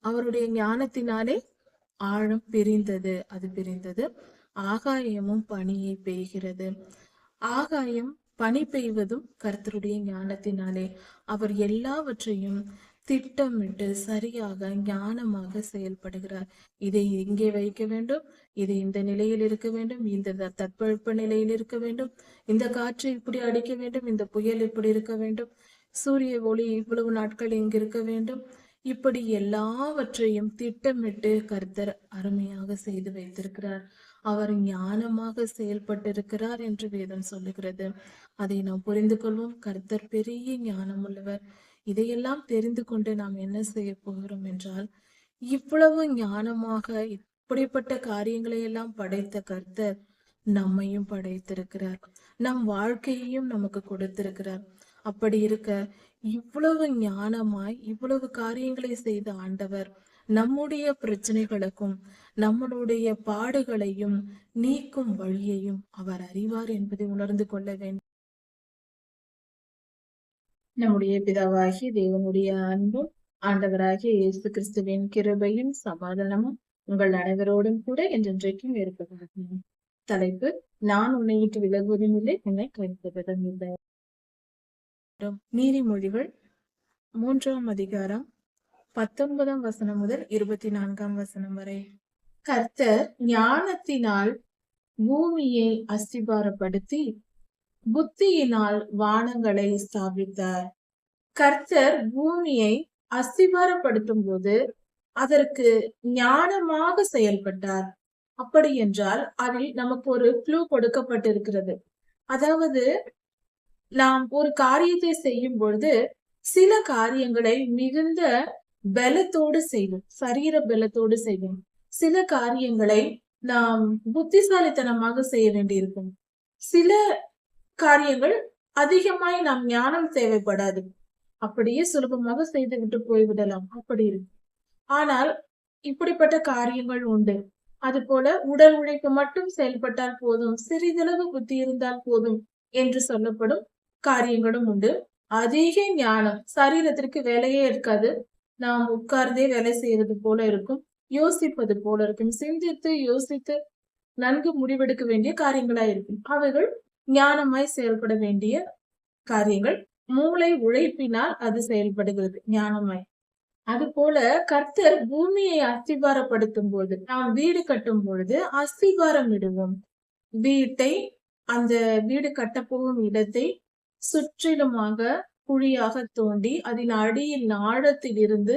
அவருடைய ஞானத்தினாலே ஆழம் பிரிந்தது. அது பிரிந்தது. ஆகாயமும் பனியை பெய்கிறது. ஆகாயம் பனி பெய்வதும் கர்த்தருடைய ஞானத்தினாலே. அவர் எல்லாவற்றையும் திட்டமிட்டு சரியாக ஞானமாக செயல்படுகிறார். இதை இங்கே வைக்க வேண்டும். இது இந்த நிலையில் இருக்க வேண்டும். இந்த த- தட்பவெப்ப நிலையில் இருக்க வேண்டும். இந்த காற்று இப்படி அடிக்க வேண்டும். இந்த புயல் இப்படி இருக்க வேண்டும். சூரிய ஒளி இவ்வளவு நாட்கள் இங்கு இருக்க வேண்டும். இப்படி எல்லாவற்றையும் திட்டமிட்டு கர்த்தர் அருமையாக செய்து வைத்திருக்கிறார். அவர் ஞானமாக செயல்பட்டிருக்கிறார் என்று வேதம் சொல்லுகிறது. அதை நாம் புரிந்து கொள்வோம். கர்த்தர் பெரிய ஞானம் உள்ளவர். இதையெல்லாம் தெரிந்து கொண்டு நாம் என்ன செய்ய போகிறோம் என்றால் இவ்வளவு ஞானமாக இப்படிப்பட்ட காரியங்களை எல்லாம் படைத்த கர்த்தர் நம்மையும் படைத்திருக்கிறார். நம் வாழ்க்கையையும் நமக்கு கொடுத்திருக்கிறார். அப்படி இருக்க இவ்வளவு ஞானமாய் இவ்வளவு காரியங்களை செய்த ஆண்டவர் நம்முடைய பிரச்சனைகளுக்கும் நம்மளுடைய பாடுகளையும் நீக்கும் வழியையும் அவர் அறிவார் என்பதை உணர்ந்து கொள்ள வேண்டும். நம்முடைய பிதாவாகிய தேவனுடைய அன்பும் ஆண்டவராகிய இயேசு கிறிஸ்துவின் கிருபையும் சமாதானமும் உங்கள் அனைவரோடும் கூட என்றென்றைக்கும் இருப்பதாகும் தலைப்பு நான் உன்னை விட்டு விலகுவதும் இல்லை உன்னை கைவிடுவதும் இல்லை. நீதிமொழிகள் மூன்றாம் அதிகாரம் பத்தொன்பதாம் வசனம் முதல் இருபத்தி நான்காம் வசனம் வரை. கர்த்தர் ஞானத்தினால் பூமியை அஸ்திபாரப்படுத்தி புத்தியினால் வானங்களை ஸ்தாபித்தார். கர்த்தர் பூமியை அஸ்திபாரப்படுத்தும் போது அதற்கு ஞானமாக செயல்பட்டார். அப்படி என்றால் அதில் நமக்கு ஒரு க்ளூ கொடுக்கப்பட்டிருக்கிறது. அதாவது நாம் ஒரு காரியத்தை செய்யும் பொழுது சில காரியங்களை மிகுந்த பலத்தோடு செய்வோம். சரீர பலத்தோடு செய்வோம். சில காரியங்களை நாம் புத்திசாலித்தனமாக செய்ய வேண்டியிருக்கும். சில காரியங்கள் அதிகமாய் நாம் ஞானம் தேவைப்படாது. அப்படியே சுலபமாக செய்து விட்டு போய்விடலாம். அப்படி இருக்கும் ஆனால் இப்படிப்பட்ட காரியங்கள் உண்டு. அது போல உடல் உழைப்பு மட்டும் செயல்பட்டால் போதும். சிறிதளவு புத்தி இருந்தால் போதும் என்று சொல்லப்படும் காரியங்களும் உண்டு. அதிக ஞானம் சரீரத்திற்கு வேலையே இருக்காது. நாம் உட்கார்ந்தே வேலை செய்யறது போல இருக்கும் யோசிப்பது போல இருக்கும் சிந்தித்து யோசித்து நன்கு முடிவெடுக்க வேண்டிய காரியங்களா இருக்கும். அவைகள் ஞானமாய் செயல்பட வேண்டிய காரியங்கள். மூளை உழைப்பினால் அது செயல்படுகிறது ஞானமாய். அது போல கர்த்தர் பூமியை அஸ்திபாரப்படுத்தும் போது நாம் வீடு கட்டும் பொழுது அஸ்திபாரம் இடுவோம். வீட்டை அந்த வீடு கட்டப்போகும் இடத்தை சுற்றிலுமாக குழியாக தோண்டி அதன் அடியில் ஆழத்தில் இருந்து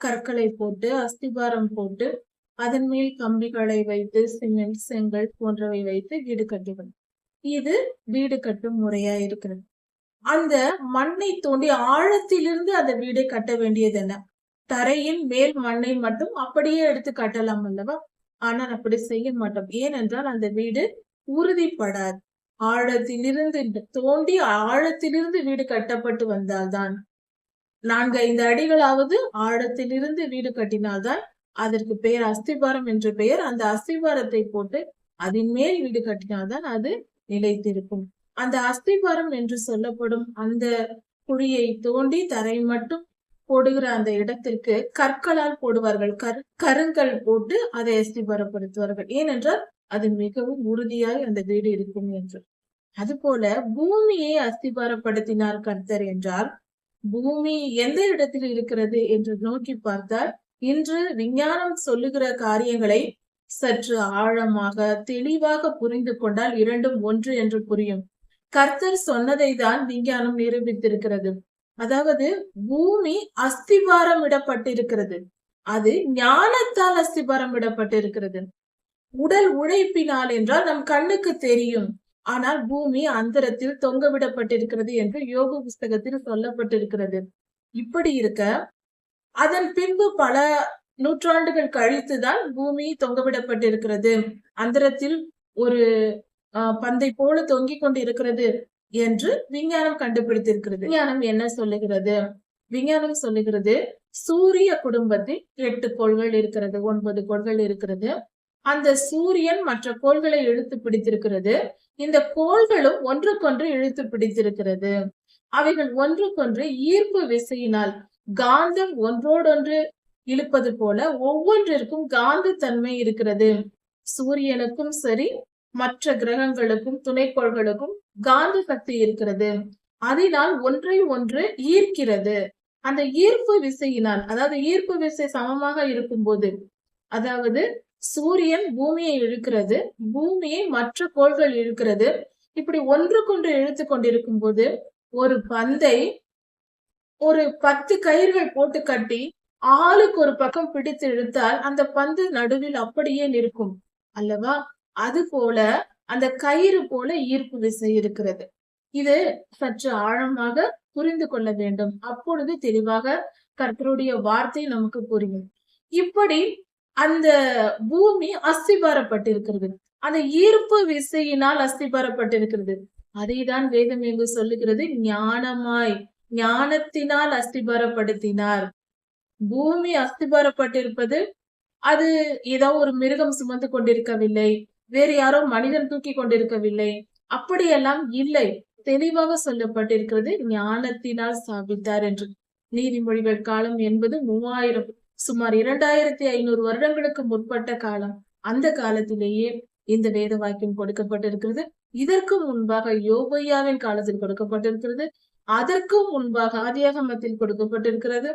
கற்களை போட்டு அஸ்திபாரம் போட்டு அதன் மேல் கம்பிகளை வைத்து சிமெண்ட் செங்கல் போன்றவை வைத்து வீடு கட்டுவது. இது வீடு கட்டும் முறையா இருக்கிறது. அந்த மண்ணை தோண்டி ஆழத்திலிருந்து அந்த வீடை கட்ட வேண்டியது என்ன? தரையின் மேல் மண்ணை மட்டும் அப்படியே எடுத்து கட்டலாம் அல்லவா? ஆனால் அப்படி செய்ய மாட்டோம். ஏனென்றால் அந்த வீடு உறுதிப்படாது. ஆழத்திலிருந்து தோண்டி ஆழத்திலிருந்து வீடு கட்டப்பட்டு வந்தால்தான். நான்கு ஐந்து அடிகளாவது ஆழத்திலிருந்து வீடு கட்டினால்தான் அதற்கு பெயர் அஸ்திபாரம் என்ற பெயர். அந்த அஸ்திபாரத்தை போட்டு அதன் மேல் வீடு கட்டினால்தான் அது நிலைத்திருக்கும். அந்த அஸ்திபாரம் என்று சொல்லப்படும் அந்த குழியை தோண்டி தரை மட்டும் போடுகிற அந்த இடத்திற்கு கற்களால் போடுவார்கள். கரு கருங்கல் போட்டு அதை அஸ்திபாரப்படுத்துவார்கள். ஏனென்றால் அது மிகவும் உறுதியாய் அந்த வீடு இருக்கும் என்று. அதுபோல பூமியை அஸ்திபாரப்படுத்தினார் கர்த்தர் என்றால் பூமி எந்த இடத்தில் இருக்கிறது என்று நோக்கி பார்த்தால் இன்று விஞ்ஞானம் சொல்லுகிற காரியங்களை சற்று ஆழமாக தெளிவாக புரிந்து கொண்டால் இரண்டும் ஒன்று என்று புரியும். கர்த்தர் சொன்னதை தான் விஞ்ஞானம் நிரூபித்திருக்கிறது. அதாவது பூமி அஸ்திபாரம் இடப்பட்டிருக்கிறது அது ஞானத்தால் அஸ்திபாரம் இடப்பட்டிருக்கிறது உடல் உழைப்பினால் என்றால் நம் கண்ணுக்கு தெரியும். ஆனால் பூமி அந்தரத்தில் தொங்க விடப்பட்டிருக்கிறது என்று யோக புஸ்தகத்தில் சொல்லப்பட்டிருக்கிறது. இப்படி இருக்க அதன் பின்பு பல நூற்றாண்டுகள் கழித்துதான் பூமி தொங்கவிடப்பட்டிருக்கிறது. அந்தரத்தில் ஒரு பந்தை போல தொங்கிக் கொண்டு இருக்கிறது என்று விஞ்ஞானம் கண்டுபிடித்திருக்கிறது. விஞ்ஞானம் என்ன சொல்லுகிறது? விஞ்ஞானம் சொல்லுகிறது சூரிய குடும்பத்தில் எட்டு கோள்கள் இருக்கிறது ஒன்பது கோள்கள் இருக்கிறது. அந்த சூரியன் மற்ற கோள்களை இழுத்து பிடித்திருக்கிறது. இந்த கோள்களும் ஒன்றுக்கொன்று இழுத்து பிடித்திருக்கிறது. அவைகள் ஒன்றுக்கொன்று ஈர்ப்பு விசையினால் காந்தம் ஒன்றோடொன்று இழுப்பது போல ஒவ்வொன்றிற்கும் காந்த தன்மை இருக்கிறது. சூரியனுக்கும் சரி மற்ற கிரகங்களுக்கும் துணைக்கோள்களுக்கும் காந்த சக்தி இருக்கிறது. அதனால் ஒன்றை ஒன்று ஈர்க்கிறது. அந்த ஈர்ப்பு விசையினால் அதாவது ஈர்ப்பு விசை சமமாக இருக்கும்போது அதாவது சூரியன் பூமியை இழுக்கிறது. பூமியை மற்ற கோள்கள் இழுக்கிறது. இப்படி ஒன்றுக்கொன்று இழுத்து கொண்டிருக்கும் போது ஒரு பந்தை ஒரு பத்து கயிர்கள் போட்டு கட்டி ஆளுக்கு ஒரு பக்கம் பிடித்து இழுத்தால் அந்த பந்து நடுவில் அப்படியே நிற்கும். அல்லவா? அது போல அந்த கயிறு போல ஈர்ப்பு விசை இருக்கிறது. இது சற்று ஆழமாக புரிந்து கொள்ள வேண்டும். அப்பொழுது தெளிவாக கர்த்தருடைய வார்த்தை நமக்கு புரியும். இப்படி அந்த பூமி அஸ்திபாரப்பட்டிருக்கிறது. அந்த ஈர்ப்பு விசையினால் அஸ்திபாரப்பட்டிருக்கிறது. அதைதான் வேதம் எங்கு சொல்லுகிறது ஞானமாய் ஞானத்தினால் அஸ்திபாரப்படுத்தினார். பூமி அஸ்திபாரப்பட்டிருப்பது அது ஏதோ ஒரு மிருகம் சுமந்து கொண்டிருக்கவில்லை வேறு யாரோ மனிதன் தூக்கி கொண்டிருக்கவில்லை. அப்படியெல்லாம் இல்லை. தெளிவாக சொல்லப்பட்டிருக்கிறது ஞானத்தினால் சாபித்தார் என்று. நீதிமொழிகள் காலம் என்பது மூவாயிரம் சுமார் இரண்டாயிரத்தி ஐநூறு வருடங்களுக்கு முற்பட்ட காலம். அந்த காலத்திலேயே இந்த வேத வாக்கியம் கொடுக்கப்பட்டிருக்கிறது. இதற்கும் முன்பாக யோபையாவின் காலத்தில் கொடுக்கப்பட்டிருக்கிறது. அதற்கும் முன்பாக ஆதியாகமத்தில் கொடுக்கப்பட்டிருக்கிறது.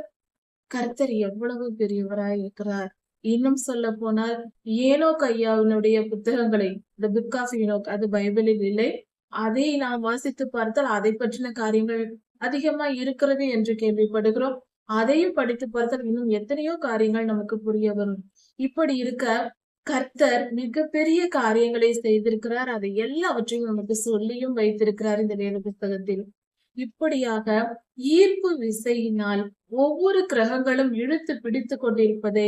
கர்த்தர் எவ்வளவு பெரியவராய் இருக்கிறார். இன்னும் சொல்ல போனால் ஏனோ கையாவினுடைய புத்தகங்களை இந்த புக் ஆஃப் யூனோக் அது பைபிளில் இல்லை. அதை நாம் வாசித்து பார்த்தால் அதை பற்றின காரியங்கள் அதிகமா இருக்கிறது என்று கேள்விப்படுகிறோம். அதையும் படித்து பார்த்தால் இன்னும் எத்தனையோ காரியங்கள் நமக்கு புரிய வரும். இப்படி இருக்க கர்த்தர் மிகப்பெரிய காரியங்களை செய்திருக்கிறார். அதை எல்லாவற்றையும் நமக்கு சொல்லியும் வைத்திருக்கிறார் இந்த வேத புத்தகத்தில். இப்படியாக ஈர்ப்பு விசையினால் ஒவ்வொரு கிரகங்களும் இழுத்து பிடித்து கொண்டிருப்பதை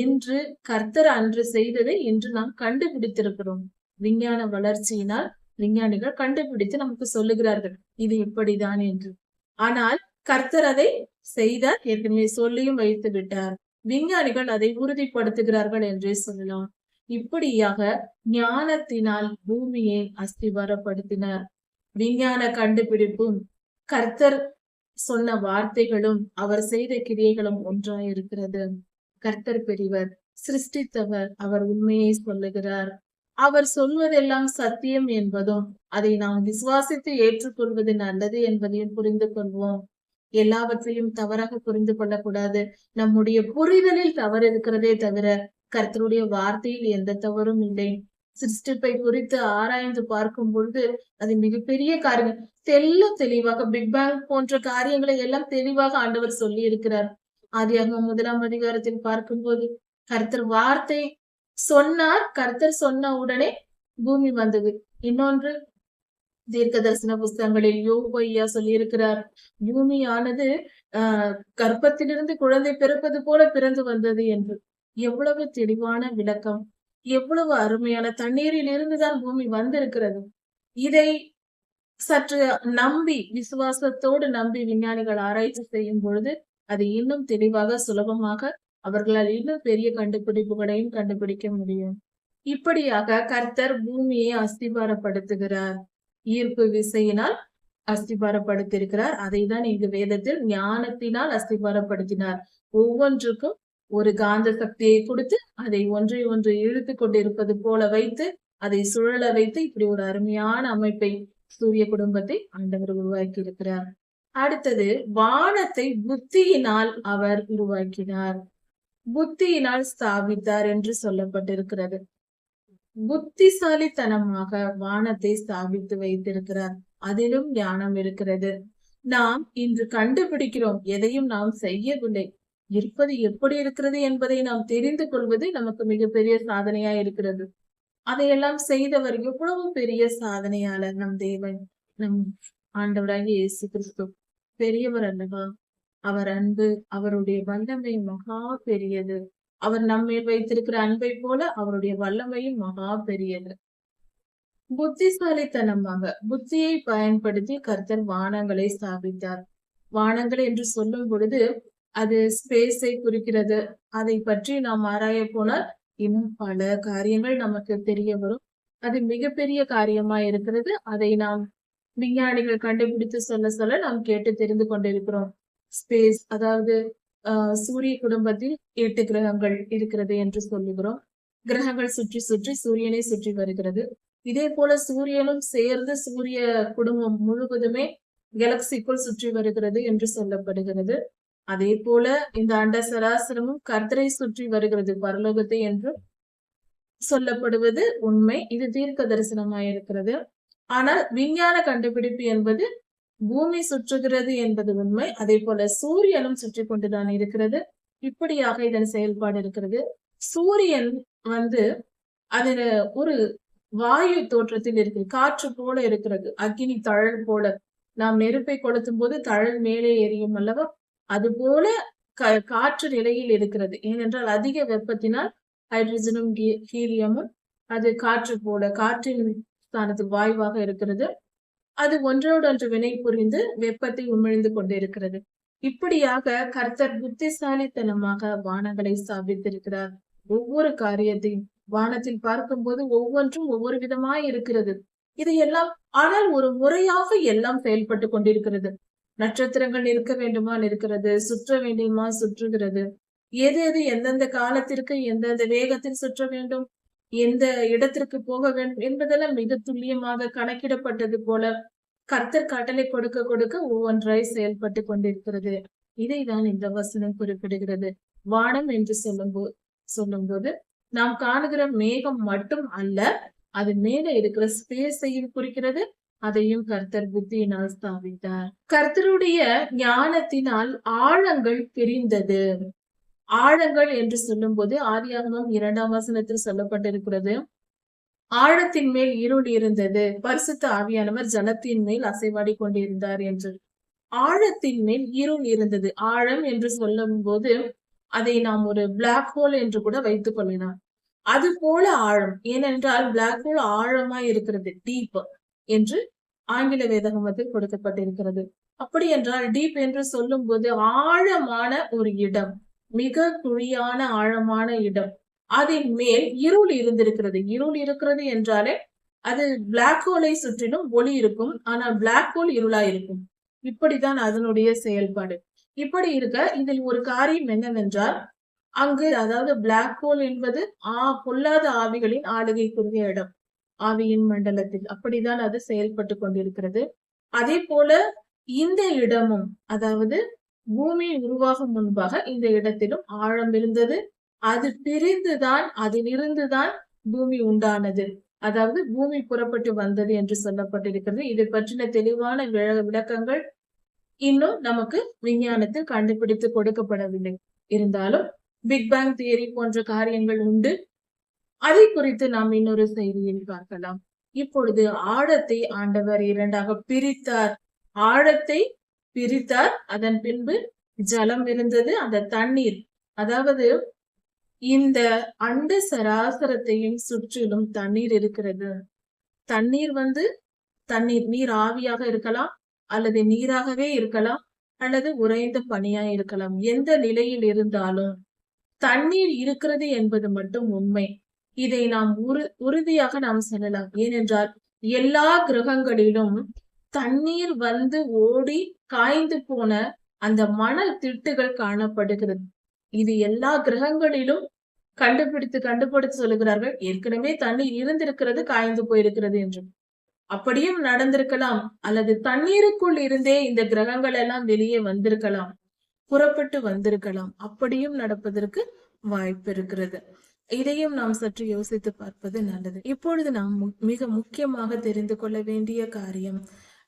இன்று கர்த்தர் அன்று செய்ததை இன்று நாம் கண்டுபிடித்திருக்கிறோம். விஞ்ஞான வளர்ச்சியினால் விஞ்ஞானிகள் கண்டுபிடித்து நமக்கு சொல்லுகிறார்கள் இது இப்படிதான் என்று. ஆனால் கர்த்தர் அதை செய்தார் ஏற்கனவே சொல்லியும் வைத்து விட்டார். விஞ்ஞானிகள் அதை உறுதிப்படுத்துகிறார்கள் என்றே சொல்லலாம். இப்படியாக ஞானத்தினால் பூமியை அஸ்திவாரப்படுத்தினார். விஞ்ஞான கண்டுபிடிப்பும் கர்த்தர் சொன்ன வார்த்தைகளும் அவர் செய்த கிரியைகளும் ஒன்றாயிருக்கிறது. கர்த்தர் பெரியவர் சிருஷ்டித்தவர் அவர் உண்மையை சொல்லுகிறார். அவர் சொல்வதெல்லாம் சத்தியம் என்பதும் அதை நாம் விசுவாசித்து ஏற்றுக்கொள்வது நல்லது என்பதையும் புரிந்து கொள்வோம். எல்லாவற்றையும் தவறாக புரிந்து கொள்ளக்கூடாது. நம்முடைய புரிதலில் தவறு இருக்கிறதே தவிர கர்த்தருடைய வார்த்தையில் எந்த தவறும் இல்லை. சிருஷ்டிப்பை குறித்து ஆராய்ந்து பார்க்கும் பொழுது அது மிகப்பெரிய காரியம். தெல்ல தெளிவாக பிக் பேங் போன்ற காரியங்களை எல்லாம் தெளிவாக ஆண்டவர் சொல்லி இருக்கிறார் ஆதியாக முதலாம் அதிகாரத்தில் பார்க்கும்போது கர்த்தர் வார்த்தை சொன்னார் கர்த்தர் சொன்ன உடனே பூமி வந்தது. இன்னொன்று தீர்க்க தரிசன புஸ்தகங்களில் யோகையா சொல்லியிருக்கிறார். பூமியானது ஆஹ் கர்ப்பத்திலிருந்து குழந்தை பிறப்பது போல பிறந்து வந்தது என்று. எவ்வளவு தெளிவான விளக்கம். எவ்வளவு அருமையான தண்ணீரில் இருந்துதான் பூமி வந்திருக்கிறது. இதை சற்று நம்பி விசுவாசத்தோடு நம்பி விஞ்ஞானிகள் ஆராய்ச்சி செய்யும் பொழுது அது இன்னும் தெளிவாக சுலபமாக அவர்களால் இன்னும் பெரிய கண்டுபிடிப்புகளையும் கண்டுபிடிக்க முடியும். இப்படியாக கர்த்தர் பூமியை அஸ்திபாரப்படுத்துகிறார். ஈர்ப்பு விசையினால் அஸ்திபாரப்படுத்தியிருக்கிறார். அதை தான் இங்கு வேதத்தில் ஞானத்தினால் அஸ்திபாரப்படுத்தினார். ஒவ்வொன்றுக்கும் ஒரு காந்த சக்தியை கொடுத்து அதை ஒன்றை ஒன்று இழுத்து கொண்டிருப்பது போல வைத்து அதை சுழல வைத்து இப்படி ஒரு அருமையான அமைப்பை சூரிய குடும்பத்தை ஆண்டவர் உருவாக்கி இருக்கிறார் அடுத்தது வானத்தை புத்தியினால் அவர் உருவாக்கினார். புத்தியினால் ஸ்தாபித்தார் என்று சொல்லப்பட்டிருக்கிறது. புத்திசாலித்தனமாக வானத்தை ஸ்தாபித்து வைத்திருக்கிறார். அதிலும் ஞானம் இருக்கிறது. நாம் இன்று கண்டுபிடிக்கிறோம் எதையும் நாம் செய்யவில்லை. இருப்பது எப்படி இருக்கிறது என்பதை நாம் தெரிந்து கொள்வது நமக்கு மிகப்பெரிய சாதனையா இருக்கிறது. அதையெல்லாம் செய்தவர் எவ்வளவு பெரிய சாதனையாளர் நம் தேவன் நம் ஆண்டவராகிய இயேசு கிறிஸ்து. பெரியவர் அல்லவா? அவர் அன்பு அவருடைய வல்லமை மகா பெரியது. அவர் நம்மேல் வைத்திருக்கிற அன்பை போல அவருடைய வல்லமையும் மகா பெரியது புத்திசாலித்தனமாக புத்தியை பயன்படுத்தி கர்த்தர் வானங்களை ஸ்தாபித்தார். வானங்கள் என்று சொல்லும் பொழுது அது ஸ்பேஸை குறிக்கிறது. அதை பற்றி நாம் ஆராய போனால் இன்னும் பல காரியங்கள் நமக்கு தெரிய வரும். அது மிகப்பெரிய காரியமா இருக்கிறது. அதை நாம் விஞ்ஞானிகள் கண்டுபிடித்து சொல்ல சொல்ல நாம் கேட்டு தெரிந்து கொண்டிருக்கிறோம். ஸ்பேஸ் அதாவது சூரிய குடும்பத்தில் எட்டு கிரகங்கள் இருக்கிறது என்று சொல்லுகிறோம். கிரகங்கள் சுற்றி சுற்றி சூரியனை சுற்றி வருகிறது. இதே போல சூரியனும் சேர்ந்து சூரிய குடும்பம் முழுவதுமே கேலக்சிக்குள் சுற்றி வருகிறது என்று சொல்லப்படுகிறது. அதே போல இந்த அண்ட சராசரமும் கர்த்தரை சுற்றி வருகிறது பரலோகத்தை என்று சொல்லப்படுவது உண்மை. இது தீர்க்க தரிசனமாயிருக்கிறது. ஆனால் விஞ்ஞான கண்டுபிடிப்பு என்பது பூமி சுற்றுகிறது என்பது உண்மை. அதே போல சூரியனும் சுற்றி கொண்டுதான் இருக்கிறது. இப்படியாக இதன் செயல்பாடு இருக்கிறது. சூரியன் வந்து அதில் ஒரு வாயு தோற்றத்தில் இருக்கு. காற்று போல இருக்கிறது. அக்னி தழல் போல. நாம் நெருப்பை கொளுத்தும் போது தழல் மேலே எரியும் அல்லவா? அது போல க- காற்று நிலையில் இருக்கிறது. ஏனென்றால் அதிக வெப்பத்தினால் ஹைட்ரஜனும் கீ- ஹீலியமும் அது காற்று போல காற்றின் ஸ்தானத்து வாயுவாக இருக்கிறது. அது ஒன்றோடொன்று வினை புரிந்து வெப்பத்தை உமிழ்ந்து கொண்டிருக்கிறது. இப்படியாக கர்த்தர் புத்திசாலித்தனமாக வானங்களை ஸ்தாபித்திருக்கிறார். ஒவ்வொரு காரியத்தையும் வானத்தில் பார்க்கும்போது ஒவ்வொன்றும் ஒவ்வொரு விதமாய் இருக்கிறது. இது எல்லாம் ஆனால் ஒரு முறையாக எல்லாம் செயல்பட்டு கொண்டிருக்கிறது. நட்சத்திரங்கள் இருக்க வேண்டுமா இருக்கிறது சுற்ற வேண்டுமா சுற்றுகிறது. எது எது எந்தெந்த காலத்திற்கு எந்தெந்த வேகத்தில் சுற்ற வேண்டும் எந்த இடத்திற்கு போக வேண்டும் என்பதெல்லாம் மிக துல்லியமாக கணக்கிடப்பட்டது போல கர்த்தர் கட்டளை கொடுக்க கொடுக்க ஒவ்வொன்றாய் செயல்பட்டு கொண்டிருக்கிறது. இதைதான் இந்த வசனம் குறிப்பிடுகிறது. வானம் என்று சொல்லும்போது சொல்லும்போது நாம் காணுகிற மேகம் மட்டும் அல்ல அது மேல இருக்கிற ஸ்பேஸையும் குறிக்கிறது அதையும் கர்த்தர் புத்தியினால் ஸ்தாபித்தார். கர்த்தருடைய ஞானத்தினால் ஆழங்கள் பிரிந்தது. ஆழங்கள் என்று சொல்லும் போது ஆதியாகமம் இரண்டாம் வசனத்தில் சொல்லப்பட்டிருக்கிறது. ஆழத்தின் மேல் இருள் இருந்தது. பரிசுத்த ஆவியானவர் ஜலத்தின் மேல் அசைவாடி கொண்டிருந்தார் என்று. ஆழத்தின் மேல் இருள் இருந்தது. ஆழம் என்று சொல்லும் போது அதை நாம் ஒரு பிளாக் ஹோல் என்று கூட வைத்துக் கொள்ளலாம். அது போல ஆழம். ஏனென்றால் பிளாக் ஹோல் ஆழமாய் இருக்கிறது. டீப் என்று ஆங்கில வேதகமத்தில் கொடுக்கப்பட்டிருக்கிறது. அப்படி என்றால் டீப் என்று சொல்லும் போது ஆழமான ஒரு இடம். மிக குழியான ஆழமான இடம். அதன் மேல் இருள் இருந்திருக்கிறது. இருள் இருக்கிறது என்றாலே அது பிளாக் ஹோலை சுற்றிலும் ஒளி இருக்கும். ஆனால் பிளாக் ஹோல் இருளா இருக்கும். இப்படிதான் அதனுடைய செயல்பாடு. இப்படி இருக்க இதில் ஒரு காரியம் என்னவென்றால் அங்கு அதாவது பிளாக் ஹோல் என்பது ஆ பொல்லாத ஆவிகளின் ஆளுகைக்குரிய இடம். ஆவியின் மண்டலத்தில். அப்படிதான் அது செயல்பட்டு கொண்டிருக்கிறது. அதே போல இந்த இடமும் அதாவது பூமி உருவாகும் முன்பாக இந்த இடத்திலும் ஆழம் இருந்தது. அது பிரிந்துதான் அதிலிருந்துதான் பூமி உண்டானது. அதாவது பூமி புறப்பட்டு வந்தது என்று சொல்லப்பட்டிருக்கிறது. இதை பற்றின தெளிவான விள- விளக்கங்கள் இன்னும் நமக்கு விஞ்ஞானத்தில் கண்டுபிடித்து கொடுக்கப்படவில்லை. இருந்தாலும் பிக் பேங் தியரி போன்ற காரியங்கள் உண்டு. அதை குறித்து நாம் இன்னொரு செய்தியில் பார்க்கலாம். இப்பொழுது ஆழத்தை ஆண்டவர் இரண்டாக பிரித்தார். ஆழத்தை பிரித்தார். அதன் பின்பு ஜலம் இருந்தது அந்த தண்ணீர் அதாவது இந்த அண்ட சராசரத்தையும் சுற்றிலும் தண்ணீர் இருக்கிறது. தண்ணீர் வந்து தண்ணீர் நீர் ஆவியாக இருக்கலாம் அல்லது நீராகவே இருக்கலாம் அல்லது உறைந்த பனியா இருக்கலாம். எந்த நிலையில் இருந்தாலும் தண்ணீர் இருக்கிறது என்பது மட்டும் உண்மை. இதை நாம் உறு உறுதியாக நாம் சொல்லலாம். ஏனென்றால் எல்லா கிரகங்களிலும் தண்ணீர் வந்து ஓடி காய்ந்து போன அந்த மணல் திட்டுகள் காணப்படுகிறது. இது எல்லா கிரகங்களிலும் கண்டுபிடித்து கண்டுபிடித்து சொல்லுகிறார்கள். ஏற்கனவே தண்ணீர் இருந்திருக்கிறது காய்ந்து போயிருக்கிறது என்று அப்படியும் நடந்திருக்கலாம். அல்லது தண்ணீருக்குள் இருந்தே இந்த கிரகங்கள் எல்லாம் வெளியே வந்திருக்கலாம். புறப்பட்டு வந்திருக்கலாம். அப்படியும் நடப்பதற்கு வாய்ப்பு இருக்கிறது. இதையும் நாம் சற்று யோசித்து பார்ப்பது நல்லது. இப்பொழுது நாம் மு- மிக முக்கியமாக தெரிந்து கொள்ள வேண்டிய காரியம்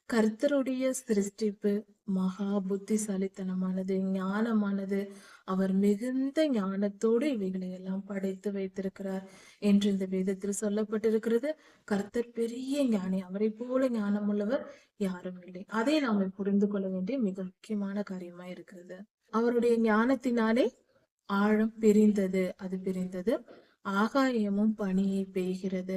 கர்த்தருடைய சிருஷ்டிப்பு மகா புத்திசாலித்தனமானது ஞானமானது. அவர் மிகுந்த ஞானத்தோடு இவைகளை எல்லாம் படைத்து வைத்திருக்கிறார் என்று இந்த வேதத்தில் சொல்லப்பட்டிருக்கிறது. கர்த்தர் பெரிய ஞானி அவரை போல ஞானம் உள்ளவர் யாரும் இல்லை. அதை நாம் புரிந்து கொள்ள வேண்டிய மிக முக்கியமான காரியமா இருக்கிறது. அவருடைய ஞானத்தினாலே ஆழம் பிரிந்தது அது பிரிந்தது. ஆகாயமும் பனியை பெய்கிறது.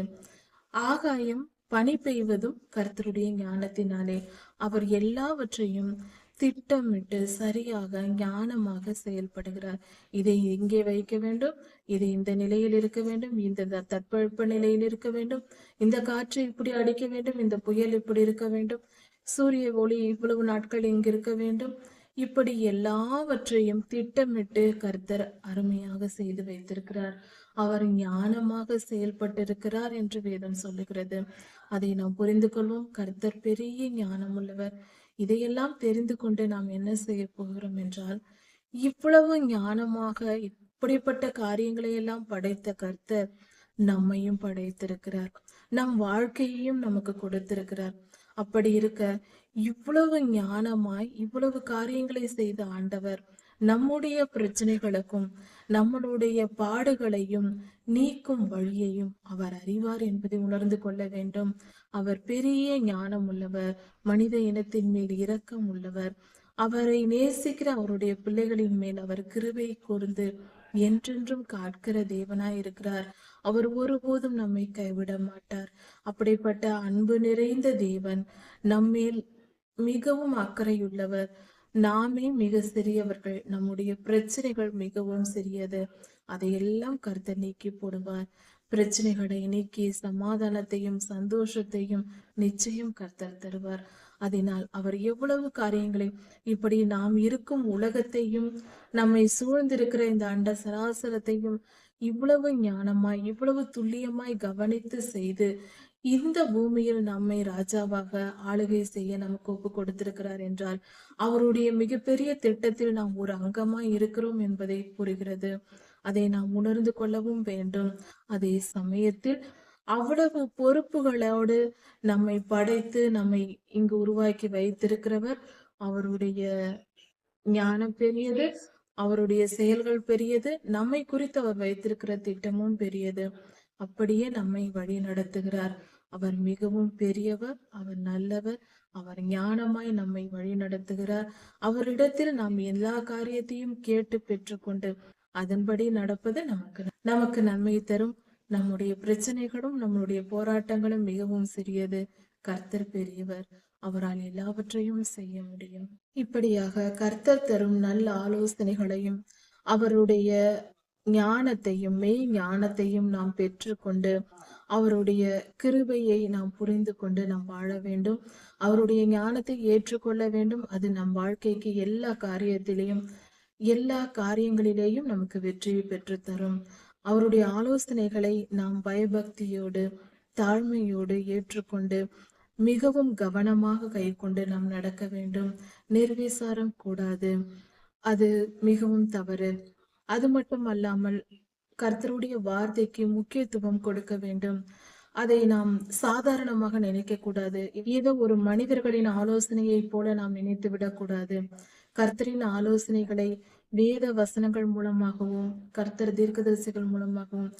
ஆகாயம் பணி பெய்வதும் கர்த்தருடைய ஞானத்தினாலே. அவர் எல்லாவற்றையும் திட்டமிட்டு சரியாக ஞானமாக செயல்படுகிறார். இதை இங்கே வைக்க வேண்டும்? இது இந்த நிலையில் இருக்க வேண்டும்? இந்த த- தட்பவெப்ப நிலையில் இருக்க வேண்டும்? இந்த காற்று இப்படி அடிக்க வேண்டும்? இந்த புயல் இப்படி இருக்க வேண்டும்? சூரிய ஒளி இவ்வளவு நாட்கள் இங்கு இருக்க வேண்டும்? இப்படி எல்லாவற்றையும் திட்டமிட்டு கர்த்தர் அருமையாக செய்து வைத்திருக்கிறார். அவர் ஞானமாக செயல்பட்டிருக்கிறார் என்று வேதம் சொல்லுகிறது. அதை நாம் புரிந்து கொள்வோம். கர்த்தர் பெரிய ஞானம் உள்ளவர் இதையெல்லாம் தெரிந்து கொண்டு நாம் என்ன செய்ய போகிறோம் என்றால் இவ்வளவு ஞானமாக இப்படிப்பட்ட காரியங்களை எல்லாம் படைத்த கர்த்தர் நம்மையும் படைத்திருக்கிறார். நம் வாழ்க்கையையும் நமக்கு கொடுத்திருக்கிறார். அப்படி இருக்க இவ்வளவு ஞானமாய் இவ்வளவு காரியங்களை செய்த ஆண்டவர் நம்முடைய பிரச்சனைகளுக்கும் நம்மளுடைய பாடுகளையும் நீக்கும் வழியையும் அவர் அறிவார் என்பதை உணர்ந்து கொள்ள வேண்டும். அவர் பெரிய ஞானம் உள்ளவர் மனித இனத்தின் மேல் இரக்கம் உள்ளவர். அவரை நேசிக்கிற அவருடைய பிள்ளைகளின் மேல் அவர் கிருபை கூர்ந்து என்றென்றும் காட்கிற தேவனாய் இருக்கிறார். அவர் ஒருபோதும் நம்மை கைவிட மாட்டார். அப்படிப்பட்ட அன்பு நிறைந்த தேவன் நம்மேல் மிகவும் அக்கறையுள்ளவர். நாமே மிக சிறியவர்கள். நம்முடைய பிரச்சனைகள் மிகவும் சிறியது. அதையெல்லாம் கருத்தை நீக்கி போடுவார். பிரச்சனைகளை நீக்கி சமாதானத்தையும் சந்தோஷத்தையும் நிச்சயம் கர்த்தர் தருவார். அதனால் அவர் எவ்வளவு காரியங்களை இப்படி நாம் இருக்கும் உலகத்தையும் நம்மை சூழ்ந்திருக்கிற இந்த அண்ட சராசரத்தையும் இவ்வளவு ஞானமாய் இவ்வளவு துல்லியமாய் கவனித்து செய்து இந்த பூமியில் நம்மை ராஜாவாக ஆளுகை செய்ய நமக்கு ஒப்பு கொடுத்திருக்கிறார் என்றால் அவருடைய மிகப்பெரிய திட்டத்தில் நாம் ஒரு அங்கமாய் இருக்கிறோம் என்பதை புரிகிறது. அதை நாம் உணர்ந்து கொள்ளவும் வேண்டும். அதே சமயத்தில் அவ்வளவு பொறுப்புகளோடு நம்மை படைத்து நம்மை இங்கு உருவாக்கி வைத்திருக்கிறவர் அவருடைய ஞானம் பெரியது அவருடைய செயல்கள் பெரியது நம்மை குறித்து அவர் வைத்திருக்கிற திட்டமும் பெரியது. அப்படியே நம்மை வழி நடத்துகிறார் அவர் மிகவும் பெரியவர் அவர் நல்லவர் அவர் ஞானமாய் நம்மை வழி நடத்துகிறார் அவரிடத்தில் நாம் எல்லா காரியத்தையும் கேட்டு பெற்றுக்கொண்டு அதன்படி நடப்பது நமக்கு நமக்கு நன்மை தரும். நம்முடைய பிரச்சனைகளும் நம்முடைய போராட்டங்களும் மிகவும் சிறியது. கர்த்தர் பெரியவர் அவரால் எல்லாவற்றையும் செய்ய முடியும். இப்படியாக கர்த்தர் தரும் நல்ல ஆலோசனைகளையும் அவருடைய ஞானத்தையும் மெய் ஞானத்தையும் நாம் பெற்றுக்கொண்டு அவருடைய கிருபையை நாம் புரிந்து கொண்டு நாம் வாழ வேண்டும். அவருடைய ஞானத்தை ஏற்றுக்கொள்ள வேண்டும். அது நம் வாழ்க்கைக்கு எல்லா காரியத்திலையும் எல்லா காரியங்களிலேயும் நமக்கு வெற்றியை பெற்று தரும். அவருடைய ஆலோசனைகளை நாம் பயபக்தியோடு தாழ்மையோடு ஏற்றுக்கொண்டு மிகவும் கவனமாக கை கொண்டு நாம் நடக்க வேண்டும். நிர்விசாரம் கூடாது. அது மிகவும் தவறு. அது மட்டும் அல்லாமல் கர்த்தருடைய வார்த்தைக்கு முக்கியத்துவம் கொடுக்க வேண்டும். அதை நாம் சாதாரணமாக நினைக்க கூடாது ஏதோ ஒரு மனிதர்களின் ஆலோசனையை போல நாம் நினைத்து விடக்கூடாது. கர்த்தரின் ஆலோசனைகளை வேத வசனங்கள் மூலமாகவும் கர்த்தர் தீர்க்கதரிசிகள் மூலமாகவும்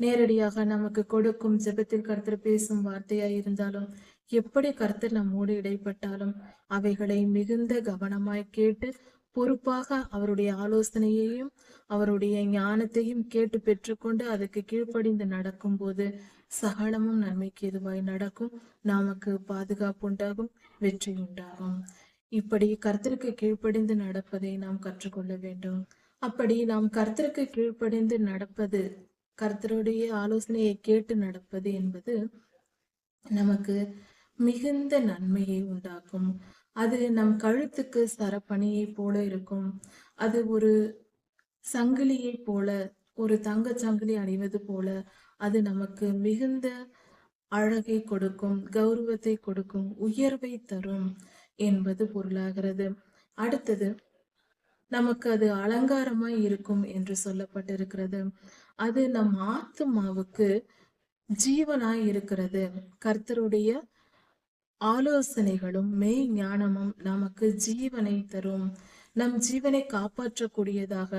நேரடியாக நமக்கு கொடுக்கும் ஜெபத்தில் கர்த்தர் பேசும் வார்த்தையாய் இருந்தாலும் எப்படி கர்த்தர் நம்மோடு இடைப்பட்டாலும் அவைகளை மிகுந்த கவனமாய் கேட்டு பொறுப்பாக அவருடைய ஆலோசனையையும் அவருடைய ஞானத்தையும் கேட்டு பெற்றுக்கொண்டு அதுக்கு கீழ்ப்படிந்து நடக்கும்போது சகலமும் நன்மைக்கு எதுவாய் நடக்கும். நமக்கு பாதுகாப்பு உண்டாகும் வெற்றி உண்டாகும். இப்படி கர்த்தருக்கு கீழ்ப்படிந்து நடப்பதை நாம் கற்றுக்கொள்ள வேண்டும். அப்படி நாம் கர்த்தருக்கு கீழ்ப்படிந்து நடப்பது கர்த்தருடைய ஆலோசனையை கேட்டு நடப்பது என்பது நமக்கு மிகுந்த நன்மையை உண்டாக்கும். அது நம் கழுத்துக்கு சரப்பணியை போல இருக்கும். அது ஒரு சங்கிலியை போல ஒரு தங்க சங்கிலி அணிவது போல அது நமக்கு மிகுந்த அழகை கொடுக்கும் கௌரவத்தை கொடுக்கும் உயர்வை தரும் என்பது பொருளாகிறது. அடுத்தது நமக்கு அது அலங்காரமாய் இருக்கும் என்று சொல்லப்பட்டிருக்கிறது. அது நம் ஆத்துமாவுக்கு ஜீவனாய் இருக்கிறது. கர்த்தருடைய ஆலோசனைகளும் மெய் ஞானமும் நமக்கு ஜீவனை தரும். நம் ஜீவனை காப்பாற்றக்கூடியதாக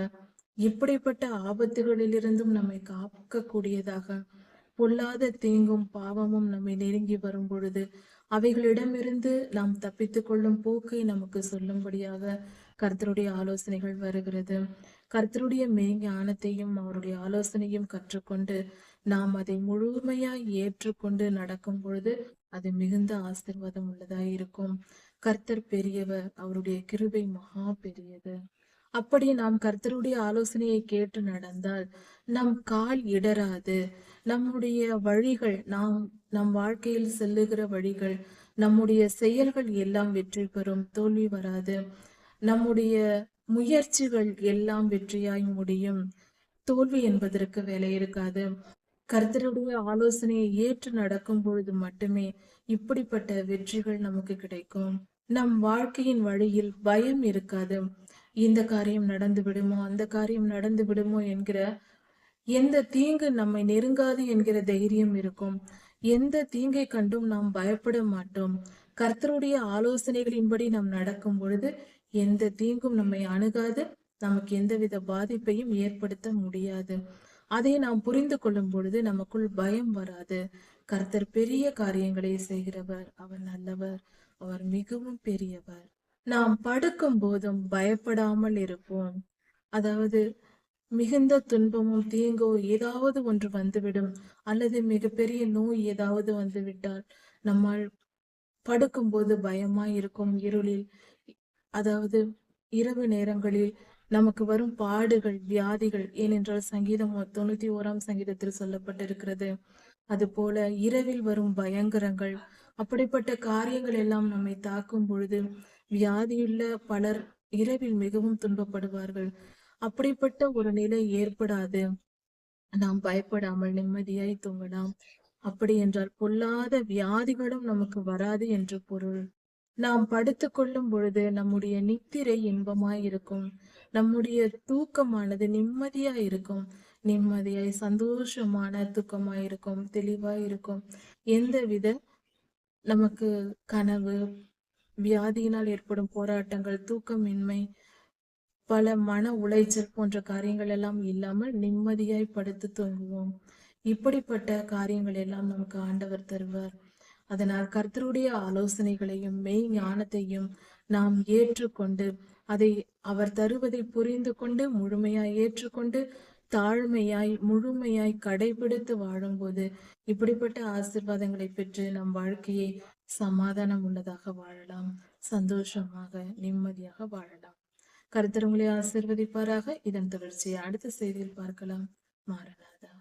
இப்படிப்பட்ட ஆபத்துகளிலிருந்தும் நம்மை காக்கக்கூடியதாக பொல்லாத தீங்கும் பாவமும் நம்மை நெருங்கி வரும் பொழுது அவைகளிடமிருந்து நாம் தப்பித்து கொள்ளும் போக்கை நமக்கு சொல்லும்படியாக கர்த்தருடைய ஆலோசனைகள் வருகிறது. கர்த்தருடைய மெய் ஞானத்தையும் அவருடைய ஆலோசனையும் கற்றுக்கொண்டு நாம் அதை முழுமையாய் ஏற்றுக்கொண்டு நடக்கும் பொழுது அது மிகுந்த ஆசிர்வாதம் உள்ளதாய் இருக்கும். கர்த்தர் பெரியவர் அவருடைய கிருபை மகா பெரியது. அப்படி நாம் கர்த்தருடைய ஆலோசனையை கேட்டு நடந்தால் நம் கால் இடராது. நம்முடைய வழிகள் நாம் நம் வாழ்க்கையில் செல்லுகிற வழிகள் நம்முடைய செயல்கள் எல்லாம் வெற்றி பெறும். தோல்வி வராது. நம்முடைய முயற்சிகள் எல்லாம் வெற்றியாய் முடியும். தோல்வி என்பதற்கு வேலை இருக்காது. கர்த்தருடைய ஆலோசனையை ஏற்று நடக்கும் பொழுது மட்டுமே இப்படிப்பட்ட வெற்றிகள் நமக்கு கிடைக்கும். நம் வாழ்க்கையின் வழியில் பயம் இருக்காது. இந்த காரியம் நடந்து விடுமோ? அந்த காரியம் நடந்து விடுமோ என்கிற எந்த தீங்கு நம்மை நெருங்காது என்கிற தைரியம் இருக்கும். எந்த தீங்கை கண்டும் நாம் பயப்பட மாட்டோம். கர்த்தருடைய ஆலோசனைகளின்படி நாம் நடக்கும் பொழுது எந்த தீங்கும் நம்மை அணுகாது. நமக்கு எந்தவித பாதிப்பையும் ஏற்படுத்த முடியாது. அதை நாம் புரிந்து கொள்ளும் பொழுது நமக்குள் பயம் வராது. கர்த்தர் பெரிய காரியங்களை செய்கிறவர். அவர் நல்லவர். அவர் மிகவும் பெரியவர். நாம் படுக்கும் போதும் பயப்படாமல் இருப்போம். அதாவது மிகுந்த துன்பமும் தீங்கோ ஏதாவது ஒன்று வந்துவிடும். அல்லது மிகப்பெரிய நோய் ஏதாவது வந்து விட்டால் நம்மால் படுக்கும்போது பயமாய் இருக்கும். இருளில் அதாவது இரவு நேரங்களில் நமக்கு வரும் பாடுகள் வியாதிகள் ஏனென்றால் சங்கீதம் தொண்ணூத்தி ஓராம் சங்கீதத்தில் சொல்லப்பட்டிருக்கிறது. அது போல இரவில் வரும் பயங்கரங்கள் அப்படிப்பட்ட காரியங்கள் எல்லாம் நம்மை தாக்கும் பொழுது வியாதியுள்ள பலர் இரவில் மிகவும் துன்பப்படுவார்கள். அப்படிப்பட்ட ஒரு நிலை ஏற்படாது. நாம் பயப்படாமல் நிம்மதியாய் தூங்கலாம். அப்படி என்றால் பொல்லாத வியாதிகளும் நமக்கு வராது என்று பொருள். நாம் படுத்து கொள்ளும் பொழுது நம்முடைய நித்திரை இன்பமாய் இருக்கும். நம்முடைய தூக்கமானது நிம்மதியா இருக்கும். நிம்மதியாய் சந்தோஷமான தூக்கமாய் இருக்கும் தெளிவாய் இருக்கும் எந்த வித நமக்கு கனவு வியாதியினால் ஏற்படும் போராட்டங்கள் தூக்கமின்மை பல மன உளைச்சல் போன்ற காரியங்கள் எல்லாம் இல்லாமல் நிம்மதியாய் படுத்து தூங்குவோம். இப்படிப்பட்ட காரியங்கள் எல்லாம் நமக்கு ஆண்டவர் தருவார். அதனால் கர்த்தருடைய ஆலோசனைகளையும் மெய் ஞானத்தையும் நாம் ஏற்றுக்கொண்டு அதை அவர் தருவதை புரிந்து கொண்டு முழுமையாய் ஏற்றுக்கொண்டு தாழ்மையாய் முழுமையாய் கடைபிடித்து வாழும்போது இப்படிப்பட்ட ஆசிர்வாதங்களை பெற்று நம் வாழ்க்கையை சமாதானம் உள்ளதாக வாழலாம். சந்தோஷமாக நிம்மதியாக வாழலாம். கருத்தர் உங்களை ஆசிர்வதிப்பாராக. இதன் தொடர்ச்சியை அடுத்த செய்தியில் பார்க்கலாம். மாறனாதா